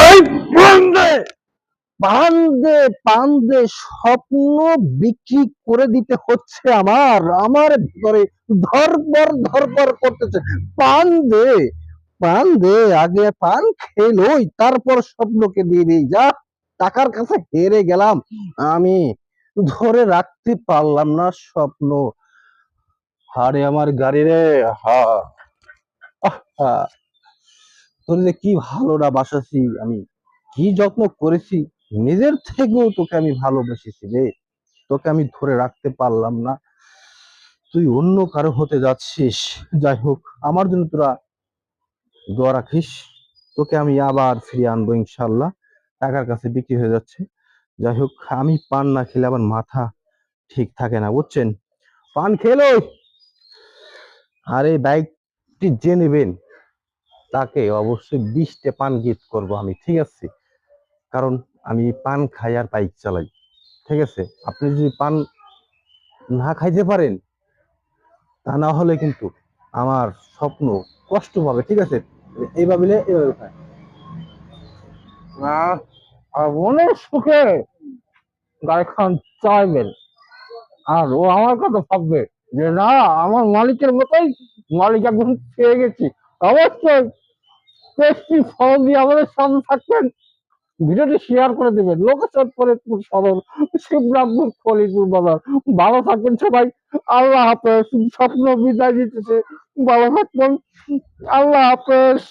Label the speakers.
Speaker 1: এই বন্দে পান দে পান দে স্বপ্ন বিক্রি করে দিতে হচ্ছে আমার আমার ভিতরে ধরপর ধরপর করতেছে। পান দে পান দে আগে পান খেলোই তারপর স্বপ্নকে দিয়ে দিই, যা টাকার কাছে হেরে গেলাম। আমি ধরে রাখতে পারলাম না স্বপ্ন। হারে আমার গাড়ি রে, হা তোর যে কি ভালো না বাসাছি আমি কি যত্ন করেছি, নিজের থেকেও তোকে আমি ভালোবেসেছি রে। তোকে আমি ধরে রাখতে পারলাম না। তুই অন্য কারও হতে যাচ্ছিস। যাই হোক, আমার জন্য তোরা দোয়া রাখিস। তোকে আমি আবার ফিরিয়ে আনব ইনশাল্লাহ টাকার কাছে বিক্রি হয়ে যাচ্ছে। যাই হোক, আমি পান না খেলে আমার মাথা ঠিক থাকে না, বুঝছেন? পান খেলো। আরে বাইকটি যে নেবেন তাকে অবশ্যই বিশটা পান গিফট করব আমি, ঠিক আছে? কারণ আমি পান খাই আর বাইক চালাই, ঠিক আছে? আপনি যদি পান না খাইতে পারেন, তা না হলে কিন্তু আমার স্বপ্ন কষ্ট পাবে, ঠিক আছে? এইভাবে এইভাবে খায়
Speaker 2: মনের সুখে গাড়িখান চাইবেন আর ও আমার কথা ভাববে যে, না, আমার মালিকের মতোই মালিক একদম পেয়ে গেছি। অবশ্যই টেস্টি ফলো দিয়ে আমাদের সামনে থাকবেন। ভিডিওটি শেয়ার করে দেবেন। লোকেশন ফরিদপুর সদর, শিবরামপুর, ফরিদপুর বাজার। ভালো থাকবেন সবাই। আল্লাহ হাফেজ। স্বপ্ন বিদায় দিতেছে ভালো থাকবেন। আল্লাহ হাফেজ।